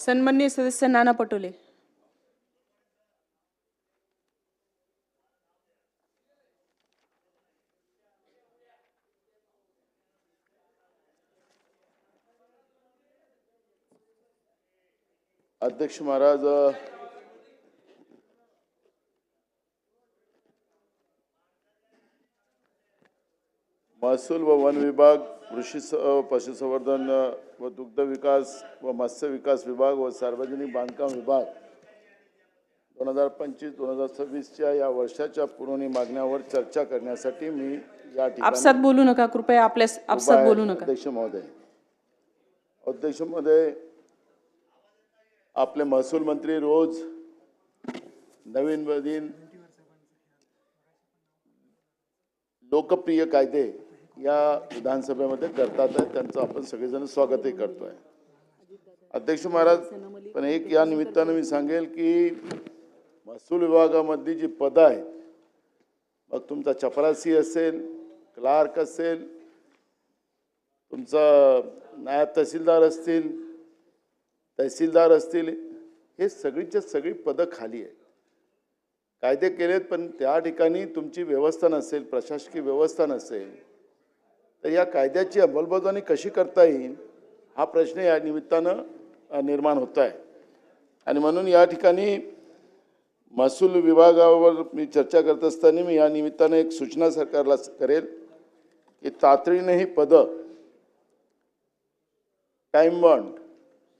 सन्माननीय सदस्य नाना पटोले. अध्यक्ष महाराज महसूल व वन विभाग कृषी स- पशुसंवर्धन व दुग्ध विकास व मत्स्य विकास विभाग व सार्वजनिक बांधकाम विभाग. दोन हजार पंचवीस दोन हजार सव्वीसच्या या वर्षाच्या पुरवणी मागण्यावर चर्चा करण्यासाठी मी या आपसात बोलू नका कृपया आपल्या आपसात बोलू नका. अध्यक्ष महोदय. अध्यक्ष महोदय आपले महसूल मंत्री रोज नवीन नवीन लोकप्रिय कायदे या विधानसभेमध्ये करतात आहेत त्यांचं आपण सगळेजण स्वागतही करतोय. अध्यक्ष महाराज पण एक या निमित्तानं मी सांगेल की महसूल विभागामधली जी पदं आहेत मग तुमचा चपरासी असेल क्लार्क असेल तुमचा नायब तहसीलदार असतील तहसीलदार असतील हे सगळीच्या सगळी पदं खाली आहेत. कायदे केलेत पण त्या ठिकाणी तुमची व्यवस्था नसेल प्रशासकीय व्यवस्था नसेल तर या कायद्याची अंमलबजावणी कशी करता येईल हा प्रश्न या निमित्तानं निर्माण होत आहे आणि म्हणून या ठिकाणी महसूल विभागावर मी चर्चा करत असताना मी या निमित्तानं एक सूचना सरकारला करेल की तातडीने ही पदं टाईम बॉन्ड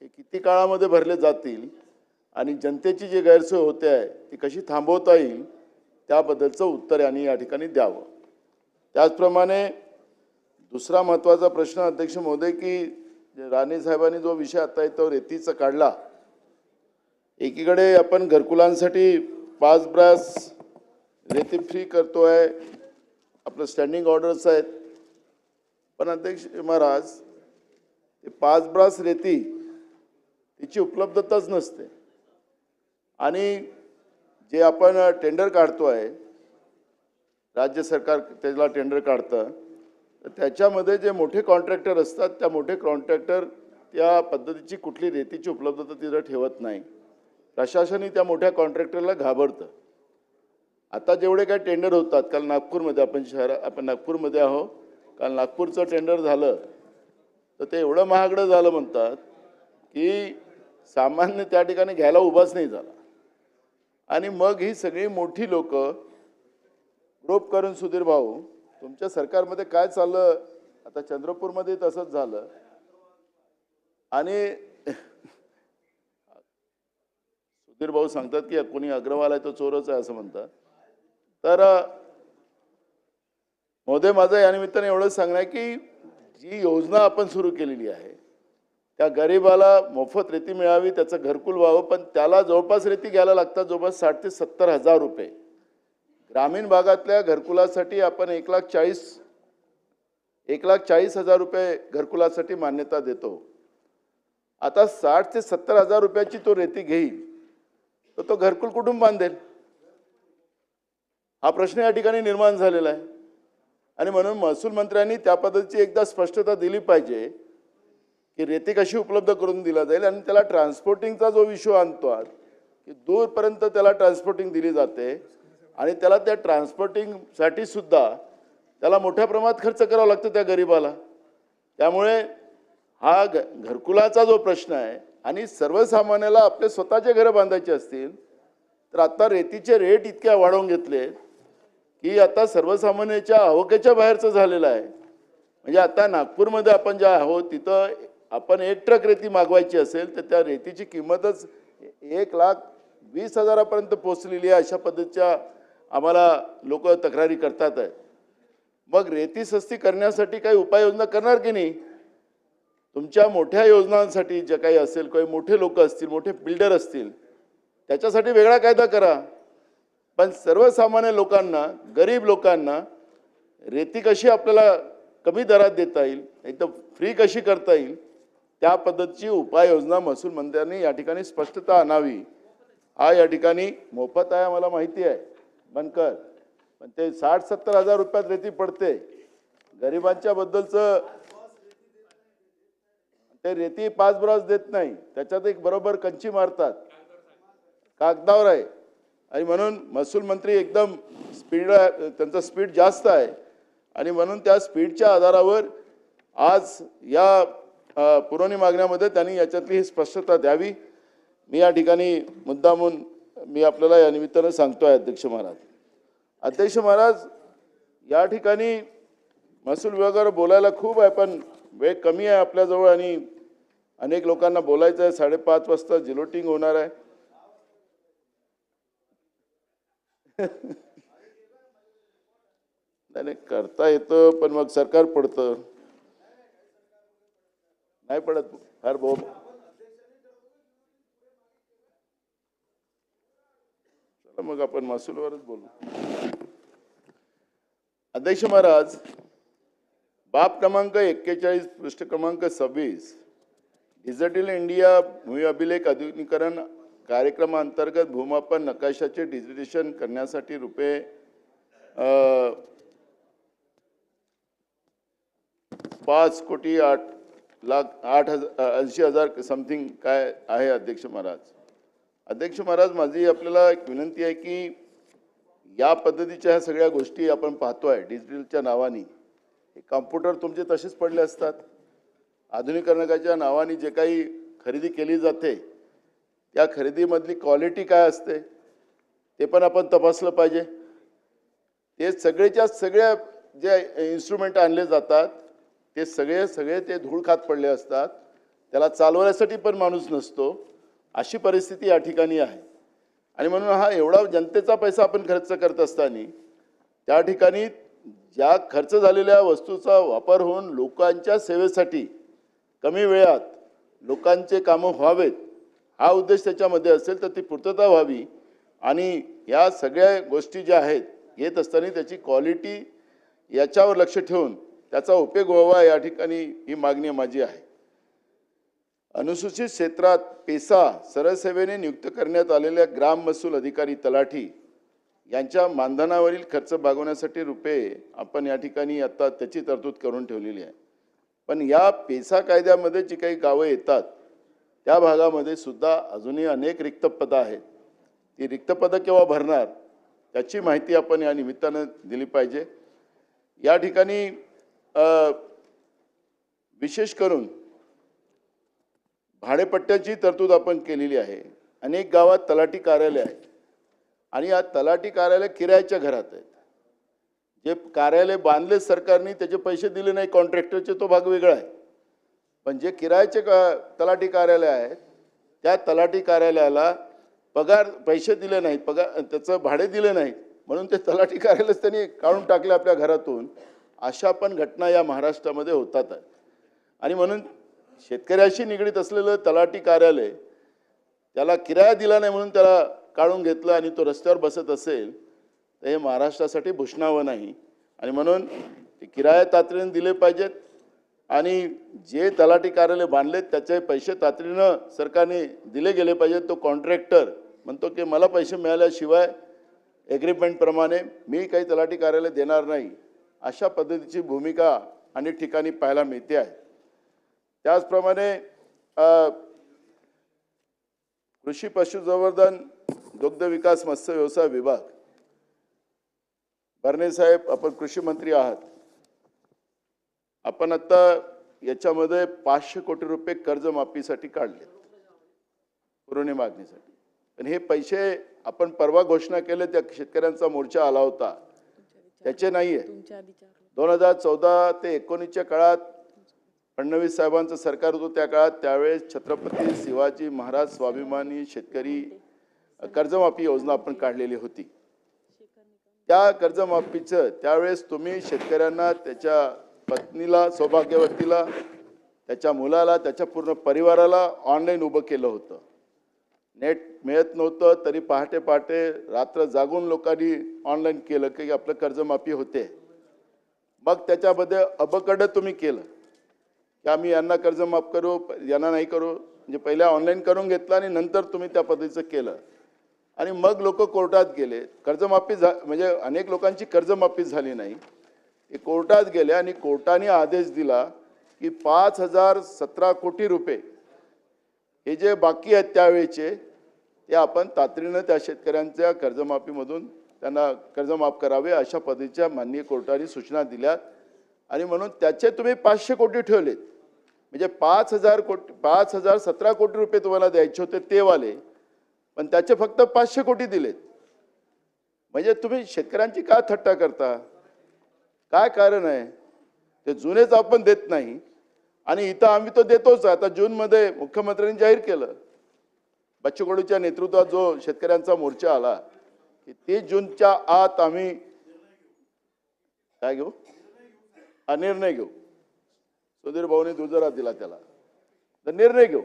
हे किती काळामध्ये भरले जातील आणि जनतेची जी गैरसोय होते आहे ती कशी थांबवता येईल त्याबद्दलचं उत्तर यांनी या ठिकाणी द्यावं. त्याचप्रमाणे दुसरा महत्त्वाचा प्रश्न अध्यक्ष महोदय की जे राणे साहेबांनी जो विषय आता तो रेतीचा काढला एकीकडे आपण घरकुलांसाठी पाच ब्रास रेती फ्री करतो आहे आपलं स्टँडिंग ऑर्डर्स आहेत. पण अध्यक्ष महाराज ते पाच ब्रास रेती तिची उपलब्धताच नसते. आणि जे आपण टेंडर काढतो आहे राज्य सरकार त्याला टेंडर काढतं त्याच्यामध्ये जे मोठे कॉन्ट्रॅक्टर असतात त्या मोठे कॉन्ट्रॅक्टर त्या पद्धतीची कुठली रेतीची उपलब्धता तिथं ठेवत नाही. प्रशासनही त्या मोठ्या कॉन्ट्रॅक्टरला घाबरतं. आता जेवढे काय टेंडर होतात काल नागपूरमध्ये आपण शहरा आपण नागपूरमध्ये आहो काल नागपूरचं टेंडर झालं. तर ते एवढं महागडं झालं म्हणतात की सामान्य त्या ठिकाणी घ्यायला उभाच नाही झाला. आणि मग ही सगळी मोठी लोक ग्रुप करून सुधीर भाऊ तुमच्या सरकारमध्ये काय चाललं? आता चंद्रपूरमध्ये तसंच झालं. आणि सुधीर भाऊ सांगतात की कोणी अग्रवाल आहे तो चोरच आहे असं म्हणतात. तर महोदय माझं या निमित्ताने एवढंच सांगणं आहे की जी योजना आपण सुरू केलेली आहे त्या गरिबाला मोफत रेती मिळावी त्याचं घरकुल व्हावं पण त्याला जवळपास रेती घ्यायला लागतात जवळपास साठ ते सत्तर हजार रुपये. ग्रामीण भागातल्या घरकुलासाठी आपण एक लाख चाळीस एक लाख चाळीस हजार रुपये घरकुलासाठी मान्यता देतो. आता साठ ते सत्तर हजार रुपयाची तो रेती घेईल तर तो घरकुल कुठून बांधेल? हा प्रश्न या ठिकाणी निर्माण झालेला आहे. आणि म्हणून महसूल मंत्र्यांनी त्या पद्धतीची एकदा स्पष्टता दिली पाहिजे की रेती कशी उपलब्ध करून दिला जाईल आणि त्याला ट्रान्सपोर्टिंगचा जो विषय आणतो आज की दूरपर्यंत त्याला ट्रान्सपोर्टिंग दिली जाते आणि त्याला त्या ट्रान्सपोर्टिंगसाठी सुद्धा त्याला मोठ्या प्रमाणात खर्च करावा लागतो त्या गरिबाला. त्यामुळे हा घ घरकुलाचा जो प्रश्न आहे आणि सर्वसामान्याला आपले स्वतःचे घरं बांधायचे असतील तर आत्ता रेतीचे रेट इतक्या वाढवून घेतले की आता सर्वसामान्याच्या आवकेच्या बाहेरचं झालेलं आहे. म्हणजे आता नागपूरमध्ये आपण ज्या आहोत तिथं आपण एक ट्रक रेती मागवायची असेल तर त्या रेतीची किंमतच एक लाख वीस हजारापर्यंत पोचलेली आहे अशा पद्धतीच्या आम्हाला लोक तक्रारी करतात आहे. मग रेती सस्ती करण्यासाठी काही उपाययोजना करणार की नाही? तुमच्या मोठ्या योजनांसाठी जे काही असेल काही मोठे लोक असतील मोठे बिल्डर असतील त्याच्यासाठी वेगळा कायदा करा. पण सर्वसामान्य लोकांना गरीब लोकांना रेती कशी आपल्याला कमी दरात देता येईल एकदम फ्री कशी करता येईल त्या पद्धतीची उपाययोजना महसूल मंत्र्यांनी या ठिकाणी स्पष्टता आणावी. हा या ठिकाणी मोफत आहे मला माहिती आहे. बनकर पण ते साठ सत्तर हजार रुपयात रेती पडते. गरिबांच्या बद्दलचं ते रेती पाच ब्रॉस देत नाही. त्याच्यात एक बरोबर कंची मारतात. कागदावर आहे. आणि म्हणून महसूल मंत्री एकदम स्पीड त्यांचा स्पीड जास्त आहे. आणि म्हणून त्या स्पीडच्या आधारावर आज या पुरवणी मागण्यामध्ये त्यांनी याच्यातली ही स्पष्टता द्यावी. मी या ठिकाणी मुद्दामून मी आपल्याला या निमित्तानं सांगतोय अध्यक्ष महाराज. अध्यक्ष महाराज या ठिकाणी महसूल विभागावर बोलायला खूप आहे पण वेळ कमी आहे आपल्याजवळ आणि अनेक लोकांना बोलायचं आहे. साडेपाच वाजता जिलोटिंग होणार आहे. नाही करता येतं पण मग सरकार पडतं. नाही पडत फार भाऊ मग आपण महसूलवरच बोलू. अध्यक्ष महाराज बाब क्रमांक एक्केचाळीस पृष्ठ क्रमांक सव्वीस डिजिटल इंडिया भूमी अभिलेख आधुनिकीकरण कार्यक्रमांतर्गत भूमापन नकाशाचे डिजिटेशन करण्यासाठी रुपये पाच कोटी आठ लाख आठ हजार ऐंशी हजार समथिंग काय आहे अध्यक्ष महाराज? अध्यक्ष महाराज माझी आपल्याला एक विनंती आहे की या पद्धतीच्या ह्या सगळ्या गोष्टी आपण पाहतोय डिजिटलच्या नावाने. हे कॉम्प्युटर तुमचे तसेच पडले असतात. आधुनिकरणाच्या नावाने जे काही खरेदी केली जाते त्या खरेदीमधली क्वालिटी काय असते ते पण आपण तपासलं पाहिजे. ते सगळेच्या सगळ्या जे इन्स्ट्रुमेंट आणले जातात ते सगळे सगळे ते धूळ खात पडले असतात. त्याला चालवण्यासाठी पण माणूस नसतो. अशी परिस्थिती या ठिकाणी आहे. आणि म्हणून हा एवढा जनतेचा पैसा आपण खर्च करत असताना त्या ठिकाणी ज्या खर्च झालेल्या वस्तूचा वापर होऊन लोकांच्या सेवेसाठी कमी वेळात लोकांचे कामं व्हावेत हा उद्देश त्याच्यामध्ये असेल तर ती पूर्तता व्हावी. आणि या सगळ्या गोष्टी ज्या आहेत येत असताना त्याची क्वालिटी याच्यावर लक्ष ठेवून त्याचा उपयोग व्हावा या ठिकाणी ही मागणी माझी आहे. अनुसूचित क्षेत्रात पेसा सरसेवेने नियुक्त करण्यात आलेल्या ग्राम महसूल अधिकारी तलाठी यांच्या मानधनावरील खर्च भागवण्यासाठी रुपये आपण या ठिकाणी आता त्याची तरतूद करून ठेवलेली आहे. पण या पेसा कायद्यामध्ये जी काही गावं येतात त्या भागामध्ये सुद्धा अजूनही अनेक रिक्त पदं आहेत. ती रिक्त पदं केव्हा भरणार त्याची माहिती आपण या निमित्तानं दिली पाहिजे. या ठिकाणी विशेष करून भाडेपट्ट्याची तरतूद आपण केलेली आहे. अनेक गावात तलाठी कार्यालय आहे आणि या तलाठी कार्यालय किरायाच्या घरात आहेत. जे कार्यालय बांधले सरकारने त्याचे पैसे दिले नाही कॉन्ट्रॅक्टरचे तो भाग वेगळा आहे. पण जे किरायाचे का तलाठी कार्यालय आहेत त्या तलाठी कार्यालयाला पगार पैसे दिले नाहीत पगार त्याचं भाडे दिले नाहीत म्हणून ते तलाठी कार्यालयच त्यांनी काढून टाकले आपल्या घरातून. अशा पण घटना या महाराष्ट्रामध्ये होतात आहेत आणि म्हणून शेतकऱ्याशी निगडीत असलेलं तलाठी कार्यालय त्याला किराया दिला नाही म्हणून त्याला काढून घेतलं आणि तो रस्त्यावर बसत असेल तर हे महाराष्ट्रासाठी भूषणावं नाही. आणि म्हणून ते किराया तातडीने दिले पाहिजेत आणि जे तलाठी कार्यालय बांधलेत त्याचे पैसे तातडीनं सरकारने दिले गेले पाहिजेत. तो कॉन्ट्रॅक्टर म्हणतो की मला पैसे मिळाल्याशिवाय एग्रीमेंटप्रमाणे मी काही तलाठी कार्यालय देणार नाही अशा पद्धतीची भूमिका अनेक ठिकाणी पाहायला मिळते आहे. त्याचप्रमाणे कृषी पशुसंवर्धन दुग्ध विकास मत्स्य व्यवसाय विभाग. बर्ने साहेब आपण कृषी मंत्री आहात. आपण आता याच्यामध्ये पाचशे कोटी रुपये कर्जमाफीसाठी काढले पुरवणी मागणीसाठी. पण हे पैसे आपण परवा घोषणा केले त्या शेतकऱ्यांचा मोर्चा आला होता. त्याचे नाही आहे तुमच्या आधीच्या दोन हजार चौदा ते एकोणीसच्या काळात फडणवीस साहेबांचं सरकार होतं त्या काळात त्यावेळेस छत्रपती शिवाजी महाराज स्वाभिमानी शेतकरी कर्जमाफी योजना आपण काढलेली होती. त्या कर्जमाफीचं त्यावेळेस तुम्ही शेतकऱ्यांना त्याच्या पत्नीला सौभाग्यवतीला त्याच्या मुलाला त्याच्या पूर्ण परिवाराला ऑनलाईन उभं केलं होतं. नेट मिळत नव्हतं तरी पहाटे पहाटे रात्र जागून लोकांनी ऑनलाईन केलं की आपलं कर्जमाफी होते. मग त्याच्यामध्ये अबकडं तुम्ही केलं. की आम्ही यांना कर्ज माफ करू यांना नाही करू. म्हणजे पहिल्या ऑनलाईन करून घेतलं आणि नंतर तुम्ही त्या पद्धतीचं केलं. आणि मग लोक कोर्टात गेले. कर्जमाफी झा म्हणजे अनेक लोकांची कर्जमाफी झाली नाही. ते कोर्टात गेले आणि कोर्टाने आदेश दिला की पाच हजार सतरा कोटी रुपये हे जे बाकी आहेत त्यावेळेचे ते आपण तातडीनं त्या शेतकऱ्यांच्या कर्जमाफीमधून त्यांना कर्ज माफ करावे अशा पद्धतीच्या माननीय कोर्टाने सूचना दिल्यात. आणि म्हणून त्याचे तुम्ही पाचशे कोटी ठेवलेत. म्हणजे पाच हजार कोटी पाच हजार सतरा कोटी रुपये तुम्हाला द्यायचे होते ते वाले पण त्याचे फक्त पाचशे कोटी दिलेत. म्हणजे तुम्ही शेतकऱ्यांची का थट्टा करता? काय कारण आहे? ते जुनेच आपण देत नाही. आणि इथं आम्ही तो देतोच. आता जूनमध्ये मुख्यमंत्र्यांनी जाहीर केलं. बच्चूकडूच्या नेतृत्वात जो शेतकऱ्यांचा मोर्चा आला की तीस जूनच्या आत आम्ही काय घेऊ? हा निर्णय घेऊ. सुधीर भाऊने दुजरा दिला त्याला. तर निर्णय घेऊ.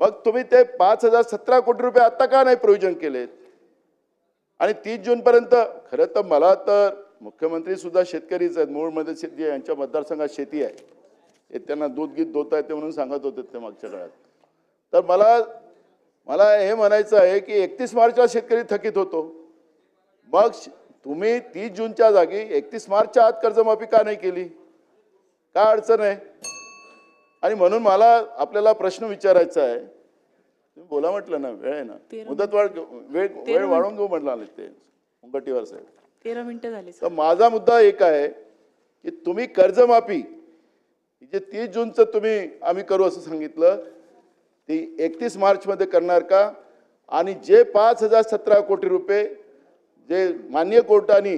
मग तुम्ही ते पाच हजार सतरा कोटी रुपये आता का नाही प्रोव्हिजन केलेत? आणि तीस जूनपर्यंत खरं तर मला तर मुख्यमंत्री सुद्धा शेतकरीच आहेत. मूळमध्ये म्हणजे शेती आहे यांच्या मतदारसंघात शेती आहे. हे त्यांना दूध गीत दोत आहे ते म्हणून सांगत होते ते मागच्या काळात. तर मला मला हे म्हणायचं आहे की एकतीस मार्चला शेतकरी थकीत होतो. मग श- तुम्ही तीस जूनच्या जागी एकतीस मार्चच्या आत कर्जमाफी का नाही केली? काय अडचण आहे? आणि म्हणून मला आपल्याला प्रश्न विचारायचा आहे. तुम्ही बोला म्हटलं ना वेळ आहे ना. मुदत वाढ वेळ वेळ वाढवून घेऊ म्हटलं आले ते मुंगटीवर साहेब. तेरा मिनिटं झाली तर माझा मुद्दा एक आहे की तुम्ही कर्जमाफी जे तीस जूनचं तुम्ही आम्ही करू असं सांगितलं ती एकतीस मार्चमध्ये करणार का? आणि जे पाच हजार सतरा कोटी रुपये जे मान्य कोर्टाने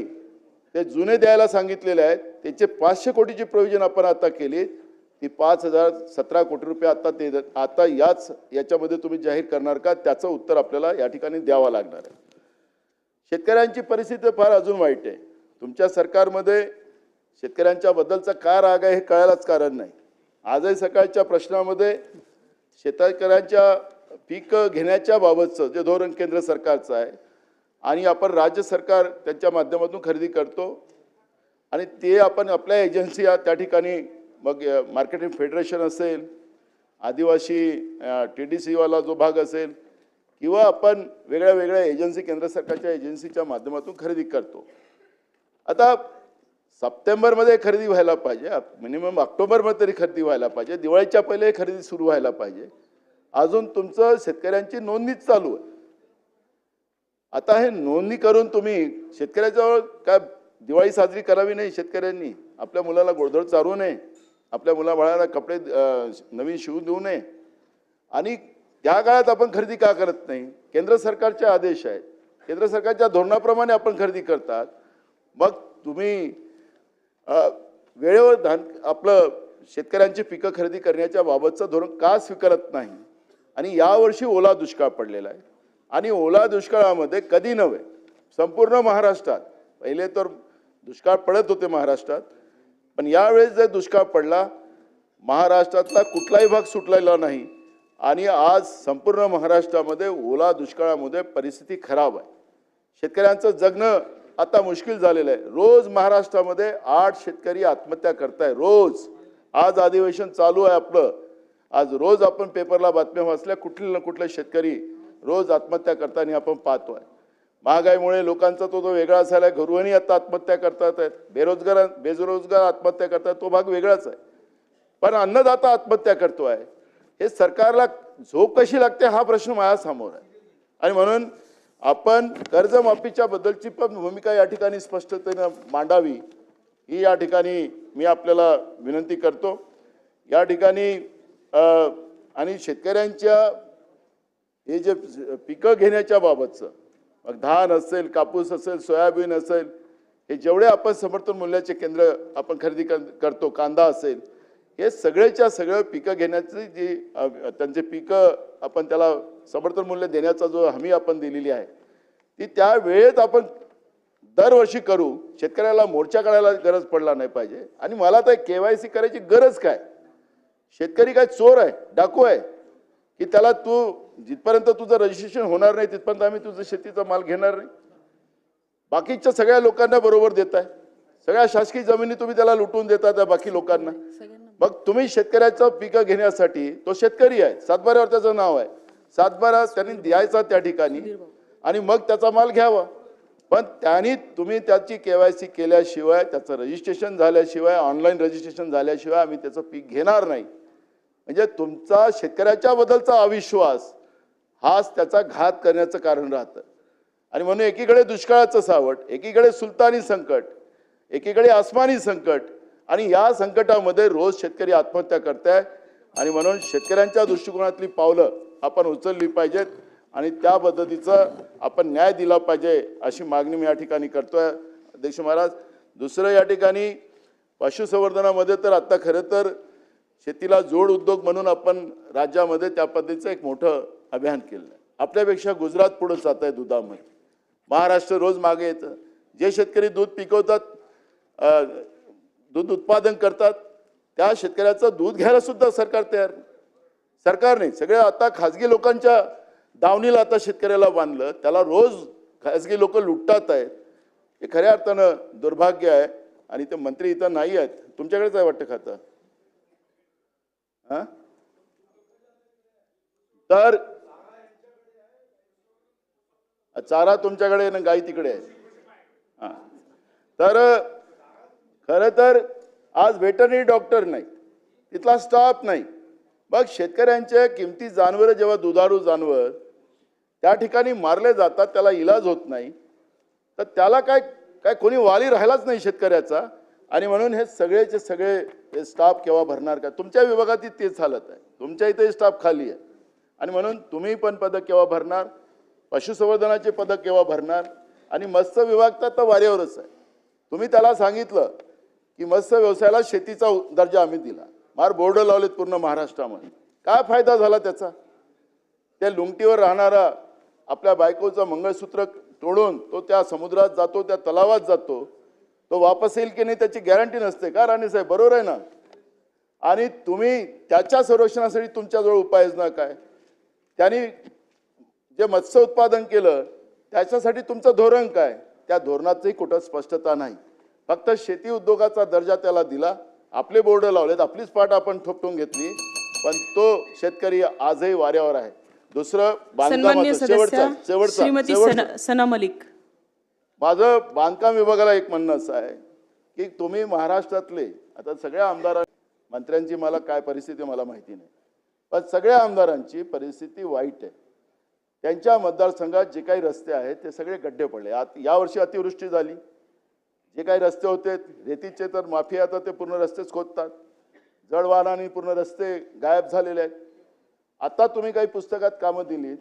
ते जुने द्यायला सांगितलेले आहेत. त्याचे पाचशे कोटीची प्रोव्हिजन आपण आता केली. ती पाच हजार सतरा कोटी रुपये आता ते आता याच याच्यामध्ये तुम्ही जाहीर करणार का? त्याचं उत्तर आपल्याला या ठिकाणी द्यावं लागणार आहे. शेतकऱ्यांची परिस्थिती फार अजून वाईट आहे. तुमच्या सरकारमध्ये शेतकऱ्यांच्या बद्दलचा काय राग आहे हे कळायलाच कारण नाही. आजही सकाळच्या प्रश्नामध्ये शेतकऱ्यांच्या पीक घेण्याच्या बाबतचं जे धोरण केंद्र सरकारचं आहे आणि आपण राज्य सरकार त्यांच्या माध्यमातून खरेदी करतो. आणि ते आपण आपल्या एजन्सी त्या ठिकाणी मग मार्केटिंग फेडरेशन असेल आदिवासी टी डी सीवाला जो भाग असेल किंवा आपण वेगळ्या वेगळ्या एजन्सी केंद्र सरकारच्या एजन्सीच्या माध्यमातून खरेदी करतो. आता सप्टेंबरमध्ये खरेदी व्हायला पाहिजे मिनिमम ऑक्टोबरमध्ये तरी खरेदी व्हायला पाहिजे दिवाळीच्या पहिले खरेदी सुरू व्हायला पाहिजे. अजून तुमचं शेतकऱ्यांची नोंदणीच चालू आहे. आता हे नोंदणी करून तुम्ही शेतकऱ्याजवळ काय दिवाळी साजरी करावी नाही शेतकऱ्यांनी? आपल्या मुलाला गोडधोड चालू नये. आपल्या मुलाबाळाला कपडे नवीन शिवून देऊ नये. आणि त्या काळात आपण खरेदी का करत नाही? केंद्र सरकारचे आदेश आहेत. केंद्र सरकारच्या धोरणाप्रमाणे आपण खरेदी करतात. मग तुम्ही वेळेवर धान आपलं शेतकऱ्यांची पिकं खरेदी करण्याच्या बाबतचं धोरण का स्वीकारत नाही? आणि यावर्षी ओला दुष्काळ पडलेला आहे. आणि ओला दुष्काळामध्ये कधी नव्हे. संपूर्ण महाराष्ट्रात. पहिले तर दुष्काळ पडत होते महाराष्ट्रात. पण यावेळेस जर दुष्काळ पडला महाराष्ट्रातला कुठलाही भाग सुटलेला नाही. आणि आज संपूर्ण महाराष्ट्रामध्ये ओला दुष्काळामध्ये परिस्थिती खराब आहे. शेतकऱ्यांचं जगणं आता मुश्किल झालेलं आहे. रोज महाराष्ट्रामध्ये आठ शेतकरी आत्महत्या करताय रोज. आज अधिवेशन चालू आहे आपलं. आज रोज आपण पेपरला बातम्या वाचल्या कुठले ना कुठले शेतकरी रोज आत्महत्या करताना आपण पाहतोय. महागाईमुळे लोकांचा तो तो वेगळा झाला आहे घरूनही आता आत्महत्या करतात आहेत. बेरोजगार बेरोजगार आत्महत्या करतात तो भाग वेगळाच आहे. पण अन्नदाता आत्महत्या करतो आहे हे सरकारला झोप कशी लागते हा प्रश्न माझ्यासमोर आहे. आणि म्हणून आपण कर्जमाफीच्या बद्दलची पण भूमिका या ठिकाणी स्पष्टतेनं मांडावी ही या ठिकाणी मी आपल्याला विनंती करतो. या ठिकाणी आणि शेतकऱ्यांच्या हे जे पिकं घेण्याच्या बाबतचं मग धान असेल कापूस असेल सोयाबीन असेल हे जेवढे आपण समर्थन मूल्याचे केंद्र आपण खरेदी कर- करतो कांदा असेल हे सगळ्याच्या सगळं पिकं घेण्याची जी त्यांचे पिकं आपण त्याला समर्थन मूल्य देण्याचा जो हमी आपण दिलेली आहे ती त्या वेळेत आपण दरवर्षी करू शेतकऱ्याला मोर्चा काढायला गरज पडला नाही पाहिजे. आणि मला तर के वाय सी करायची गरज काय? शेतकरी काय चोर आहे डाकू आहे. की त्याला तू जिथपर्यंत तुझं रजिस्ट्रेशन होणार नाही तिथपर्यंत आम्ही तुझं शेतीचा माल घेणार नाही. बाकीच्या सगळ्या लोकांना बरोबर देत आहे सगळ्या शासकीय जमिनी तुम्ही त्याला लुटून देता त्या बाकी लोकांना. मग तुम्ही शेतकऱ्याचं पिकं घेण्यासाठी तो शेतकरी आहे सातबाऱ्यावर त्याचं नाव आहे. सातबारा त्यांनी द्यायचा त्या ठिकाणी आणि मग त्याचा माल घ्यावा. पण त्यांनी तुम्ही त्याची के वाय सी केल्याशिवाय त्याचं रजिस्ट्रेशन झाल्याशिवाय ऑनलाईन रजिस्ट्रेशन झाल्याशिवाय आम्ही त्याचं पीक घेणार नाही. म्हणजे तुमचा शेतकऱ्याच्या बद्दलचा अविश्वास हाच त्याचा घात करण्याचं कारण राहतं. आणि म्हणून एकीकडे दुष्काळाचं सावट एकीकडे सुलतानी संकट एकीकडे आसमानी संकट आणि या संकटामध्ये रोज शेतकरी आत्महत्या करताय. आणि म्हणून शेतकऱ्यांच्या दृष्टिकोनातली पावलं आपण उचलली पाहिजेत आणि त्या पद्धतीचं आपण न्याय दिला पाहिजे अशी मागणी मी या ठिकाणी करतोय. अध्यक्ष महाराज दुसरं या ठिकाणी पशुसंवर्धनामध्ये तर आत्ता खरं तर शेतीला जोड उद्योग म्हणून आपण राज्यामध्ये त्या पद्धतीचं एक मोठं अभियान केलं आहे. आपल्यापेक्षा गुजरात पुढे जात आहे दुधामध्ये. महाराष्ट्र रोज मागे येतं. जे शेतकरी दूध पिकवतात दूध उत्पादन करतात त्या शेतकऱ्याचं दूध घ्यायला सुद्धा सरकार तयार सरकारने सरकार सगळ्या आता खाजगी लोकांच्या दावणीला आता शेतकऱ्याला बांधलं. त्याला रोज खाजगी लोक लुटतात आहेत. हे खऱ्या अर्थानं दुर्भाग्य आहे आणि ते मंत्री इथं नाही आहेत. तुमच्याकडेच आहे वाटतं खातं? तर चारा तुमच्याकडे आहे ना गाई तिकडे आहे. हां. तर खरं तर आज व्हेटरनरी डॉक्टर नाही तिथला स्टाफ नाही. बघ शेतकऱ्यांच्या किमती जानवरं जेव्हा दुधारू जानवर त्या ठिकाणी मारले जातात त्याला इलाज होत नाही. तर त्याला काय काय कोणी वाली राहिलाच नाही शेतकऱ्याचा. आणि म्हणून हे सगळेचे सगळे हे स्टाफ केव्हा भरणार का? तुमच्या विभागातही तेच हालत आहे. तुमच्या इथे स्टाफ खाली आहे. आणि म्हणून तुम्ही पण पदक केव्हा भरणार? पशुसंवर्धनाचे पदक केव्हा भरणार? आणि मत्स्य विभाग तर आता वाऱ्यावरच आहे. तुम्ही त्याला सांगितलं की मत्स्य व्यवसायाला शेतीचा दर्जा आम्ही दिला. मार बोर्ड लावलेत पूर्ण महाराष्ट्रामध्ये. काय फायदा झाला त्याचा? त्या लुंगटीवर राहणारा आपल्या बायकोचं मंगळसूत्र तोडून तो त्या समुद्रात जातो त्या तलावात जातो. तो वापस येईल की नाही त्याची गॅरंटी नसते. का राणे साहेब? बरोबर आहे ना? आणि तुम्ही त्याच्या संरक्षणासाठी तुमच्याजवळ उपाययोजना काय? त्यांनी जे मत्स्य उत्पादन केलं त्याच्यासाठी तुमचं धोरण काय? त्या धोरणाचंही कुठं स्पष्टता नाही. फक्त शेती उद्योगाचा दर्जा त्याला दिला. आपले बोर्ड लावलेत. आपलीच पाठ आपण थोपटून घेतली. पण तो शेतकरी आजही वाऱ्यावर आहे. दुसरं बांधकामाचं शेवटचं शेवटचं सना मलिक. माझं बांधकाम विभागाला एक म्हणणं असं आहे की तुम्ही महाराष्ट्रातले आता सगळ्या आमदारां मंत्र्यांची मला काय परिस्थिती मला माहिती नाही पण सगळ्या आमदारांची परिस्थिती वाईट आहे. त्यांच्या मतदारसंघात जे काही रस्ते आहेत ते सगळे गड्डे पडले. आत यावर्षी अतिवृष्टी झाली. जे काही रस्ते होते रेतीचे तर माफी आता ते पूर्ण रस्तेच खोदतात. जड जडवाहनाने पूर्ण रस्ते गायब झालेले आहेत. आता तुम्ही काही पुस्तकात कामं दिलीत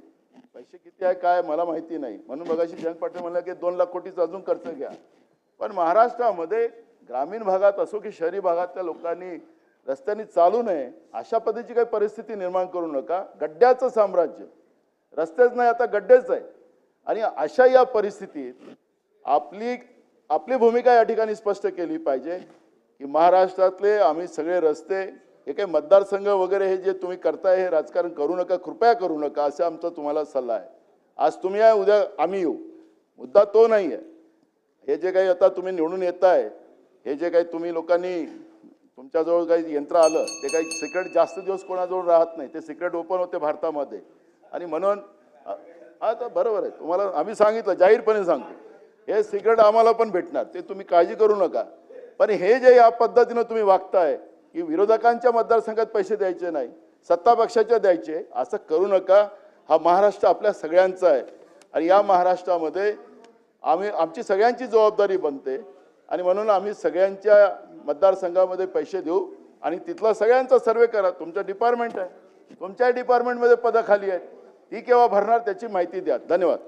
पैसे किती आहे काय मला माहिती नाही. म्हणून मगाशी जयंत पाटील म्हणलं की दोन लाख कोटीचं अजून खर्च घ्या. पण महाराष्ट्रामध्ये ग्रामीण भागात असो की शहरी भागातल्या लोकांनी रस्त्यांनी चालू नये अशा पद्धतीची काही परिस्थिती निर्माण करू नका. गड्ड्याचं साम्राज्य. रस्तेच नाही आता गड्डेच आहे. आणि अशा या परिस्थितीत आपली आपली भूमिका या ठिकाणी स्पष्ट केली पाहिजे की महाराष्ट्रातले आम्ही सगळे रस्ते हे काही मतदारसंघ वगैरे हे जे तुम्ही करताय हे राजकारण करू नका कृपया करू नका असं आमचा तुम्हाला सल्ला आहे. आज तुम्ही आहे उद्या आम्ही येऊ. मुद्दा तो नाही आहे हे जे काही आता तुम्ही निवडून येत आहे हे जे काही तुम्ही लोकांनी तुमच्याजवळ काही यंत्र आलं ते काही सिक्रेट जास्त दिवस कोणाजवळ राहत नाही. ते सिक्रेट ओपन होते भारतामध्ये. आणि म्हणून हा हा, तर बरोबर आहे. तुम्हाला आम्ही सांगितलं जाहीरपणे सांगतो. हे सिक्रेट आम्हाला पण भेटणार. ते तुम्ही काळजी करू नका. पण हे जे या पद्धतीनं तुम्ही वागताय की विरोधकांच्या मतदारसंघात पैसे द्यायचे नाही सत्ता पक्षाच्या द्यायचे असं करू नका. हा महाराष्ट्र आपल्या सगळ्यांचा आहे. आणि या महाराष्ट्रामध्ये आम्ही आमची सगळ्यांची जबाबदारी बनते. आणि म्हणून आम्ही सगळ्यांच्या मतदारसंघामध्ये पैसे देऊ. आणि तिथला सगळ्यांचा सर्वे करा. तुमचं डिपार्टमेंट आहे. तुमच्या डिपार्टमेंटमध्ये पदं खाली आहेत. ती केव्हा भरणार त्याची माहिती द्या. धन्यवाद.